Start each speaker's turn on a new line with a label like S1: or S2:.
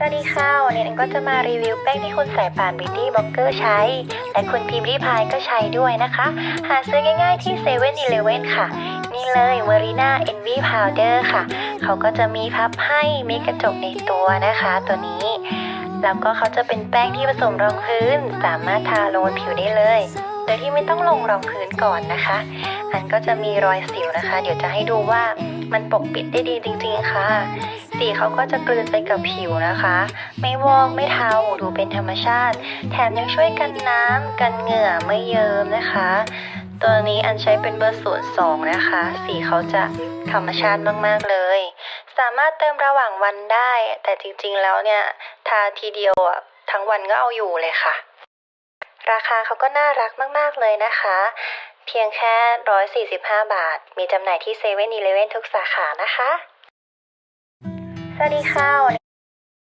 S1: สวัสดีค่ะ วันนี้นันก็จะมารีวิวแป้งที่คุณสายป่านบิวตี้บล็อกเกอร์ใช้ และคุณพิมพ์ริพายก็ใช้ด้วยนะคะ หาซื้อง่ายๆที่เซเว่นอีเลเว่นค่ะ นี่เลยเมอรีนาเอ็นวีพาวเดอร์ค่ะ เขาก็จะมีพับให้มีกระจกในตัวนะคะตัวนี้ แล้วก็เขาจะเป็นแป้งที่ผสมรองพื้น สามารถทาลงบนผิวได้เลย โดยที่ไม่ต้องลงรองพื้นก่อนนะคะ อันก็จะมีรอยสิวนะคะ เดี๋ยวจะให้ดูว่ามันปกปิดได้ดีจริง ๆค่ะ สีเขาก็จะกลืนไปกับผิวนะคะ ไม่วอกไม่เทาดูเป็นธรรมชาติ แถมยังช่วยกันน้ำกันเหงื่อไม่เยิ้มนะคะ ตัวนี้อันใช้เป็นเบอร์ศูนย์สองนะคะ สีเขาจะธรรมชาติมากๆเลย สามารถเติมระหว่างวันได้ แต่จริงๆแล้วเนี่ยทาทีเดียวอะทั้งวันก็เอาอยู่เลยค่ะ ราคาเขาก็น่ารักมากๆเลยนะคะ เพียงแค่ 145 บาท มีจำหน่ายที่เซเว่นอีเลเว่นทุกสาขานะคะ สวัสดีค่ะ วันนี้